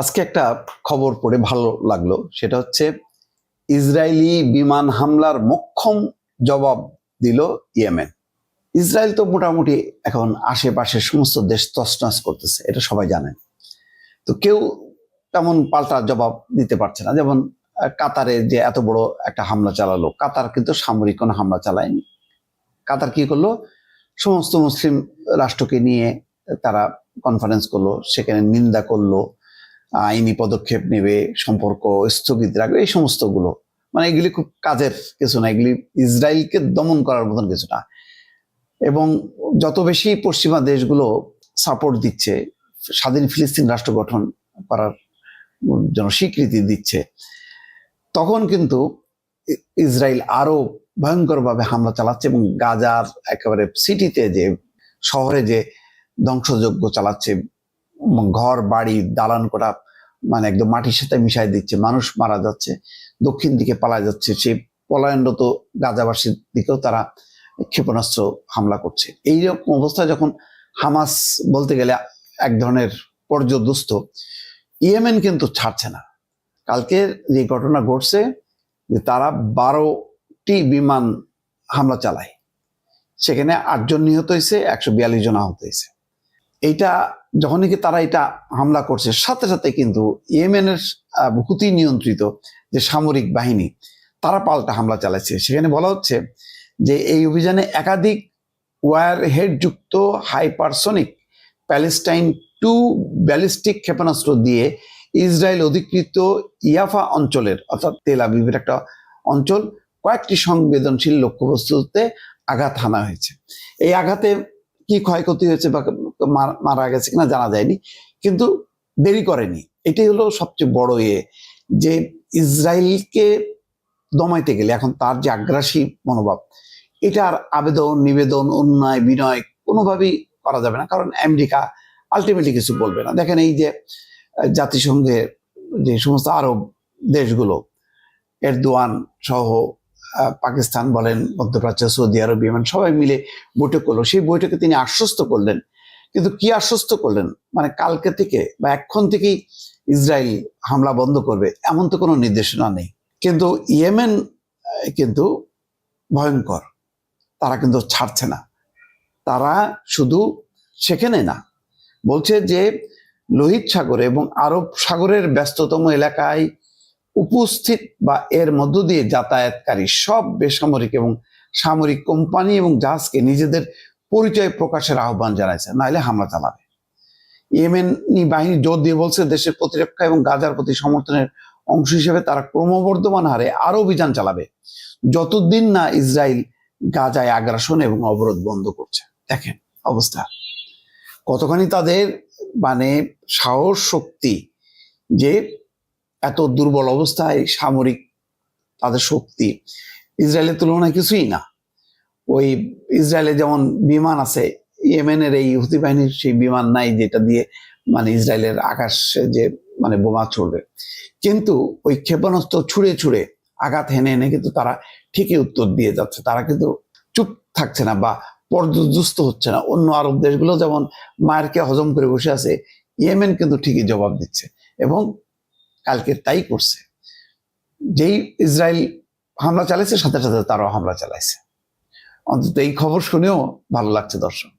আজকে একটা খবর পড়ে ভালো লাগল, সেটা হচ্ছে ইসরায়েলি বিমান হামলার মক্ষম জবাব দিল ইয়েমেন। ইসরায়েল তো মোটামুটি এখন আশেপাশের সমস্ত দেশ তছনছ করতেছে, এটা সবাই জানেন তো কেউ তেমন পাল্টা জবাব দিতে পারছে না। যেমন কাতারে যে এত বড় একটা হামলা চালালো, কাতার কিন্তু সামরিক কোনো হামলা চালায়নি। কাতার কি করল? সমস্ত মুসলিম রাষ্ট্রকে নিয়ে তারা কনফারেন্স করল, সেখানে নিন্দা করল আইনি পদক্ষেপ নেবে, সম্পর্ক স্থগিত রাখবে, এই সমস্তগুলো। মানে এগুলি খুব কাজের কিছু না, এগুলি ইসরায়েলকে দমন করার মতন কিছু না। এবং যত বেশি পশ্চিমা দেশগুলো সাপোর্ট দিচ্ছে, স্বাধীন ফিলিস্তিন রাষ্ট্র গঠন করার জন্য স্বীকৃতি দিচ্ছে, তখন কিন্তু ইসরায়েল আরও ভয়ঙ্করভাবে হামলা চালাচ্ছে এবং গাজার একেবারে সিটিতে যে, শহরে যে ধ্বংসযজ্ঞ চালাচ্ছে ঘর, বাড়ি, দালান করা মানে একদম মাটির সাথে মিশাই দিচ্ছে। মানুষ মারা যাচ্ছে, দক্ষিণ দিকে পালা যাচ্ছে। সেই পলায়নরত গাজাবাসীর দিকেও তারা ক্ষেপণাস্ত্র হামলা করছে। এই রকম অবস্থায় যখন হামাস বলতে গেলে এক ধরনের পর্যদুস্ত, ইয়েমেন কিন্তু ছাড়ছে না। কালকে যে ঘটনা ঘটছে, যে তারা বারোটি বিমান হামলা চালায়। সেখানে আটজন নিহত হয়েছে, একশো বিয়াল্লিশ জন আহত হয়েছে। এইটা যখনই কি তারা এটা হামলা করছে, সাথে সাথে কিন্তু ইয়েমেনের হুতি নিয়ন্ত্রিত যে সামরিক বাহিনী, তারা পাল্টা হামলা চালাচ্ছে। সেখানে বলা হচ্ছে যে এই অভিযানে একাধিক ওয়ার হেড যুক্ত হাইপারসনিক প্যালেস্টাইন টু ব্যালিস্টিক ক্ষেপণাস্ত্র দিয়ে ইসরায়েল অধিকৃত ইয়াফা অঞ্চলের, অর্থাৎ তেল আবিবের একটা অঞ্চল, কয়েকটি সংবেদনশীল লক্ষ্যবস্তুতে আঘাত হানা হয়েছে। এই আঘাতে কি ক্ষয়ক্ষতি হয়েছে বা মার- গেছে কিনা জানা যায়নি। কিন্তু দেরি করেনি। এটাই হলো সবচেয়ে বড় ইয়ে যে ইসরায়েলকে দমাইতে গেলে এখন তার যে আগ্রাসী মনোভাব এটার আবেদন, নিবেদন, অন্যায়, বিনয় কোনোভাবেই করা যাবে না। কারণ আমেরিকা আলটিমেটলি কিছু বলবে না। দেখেন এই যে জাতিসংঘের যে সমস্ত আরব দেশগুলো, এরদোয়ান সহ পাকিস্তান বলেন, মধ্যপ্রাচ্য, সৌদি আরব ইমান সবাই মিলে বৈঠক করল। সেই বৈঠকে তিনি আশ্বস্ত করলেন কিন্তু কি আশ্বস্ত করলেন? মানে কালকে থেকে বা এখন থেকেই ইসরায়েল হামলা বন্ধ করবে, এমন তো কোনো নির্দেশনা নেই। কিন্তু ইয়েমেন কিন্তু ভয়ঙ্কর। তারা কিন্তু ছাড়ছে না। তারা শুধু সেখানে না, বলছে যে লোহিত সাগরে এবং আরব সাগরের ব্যস্ততম এলাকায় উপস্থিত বা এর মধ্য দিয়ে যাতায়াতকারী সব বেসামরিক এবং সামরিক কোম্পানি এবং জাহাজকে নিজেদের পরিচয় প্রকাশের আহ্বান জানাইছে নাহলে হামলা চালাবে। ইয়েমেনি বাহিনী জোর দিয়ে বলছে, দেশের প্রতিরক্ষা এবং গাজার প্রতি সমর্থনের অংশ হিসেবে তারা ক্রমবর্ধমান হারে আরও অভিযান চালাবে, যতদিন না ইসরায়েল গাজায় আগ্রাসন এবং অবরোধ বন্ধ করছে। দেখেন অবস্থা। কতখানি তাদের মানে সাহস, শক্তি যে এত দুর্বল অবস্থায় সামরিক তাদের শক্তি, ইসরায়েলের তুলনায় কিছুই না। ওই ইসরায়েলে যেমন বিমান আছে, ইয়েমেনের এই হুতি বাহিনীর সেই বিমান নাই যেটা দিয়ে মানে ইসরায়েলের আকাশে যে মানে বোমা ছুড়বে। কিন্তু ওই ক্ষেপণাস্ত্র ছুঁড়ে ছুঁড়ে আঘাত হেনে এনে কিন্তু তারা ঠিকই উত্তর দিয়ে যাচ্ছে। তারা কিন্তু চুপ থাকছে না বা পর্যদুস্ত হচ্ছে না। অন্য আরব দেশগুলো যেমন মায়েরকে হজম করে বসে আছে, ইয়েমেন কিন্তু ঠিকই জবাব দিচ্ছে এবং কালকে তাই করছে। যেই ইসরায়েল হামলা চালাইছে, সাথে সাথে তারাও হামলা চালাইছে। অন্তত এই খবর শুনেও ভালো লাগছে দর্শক।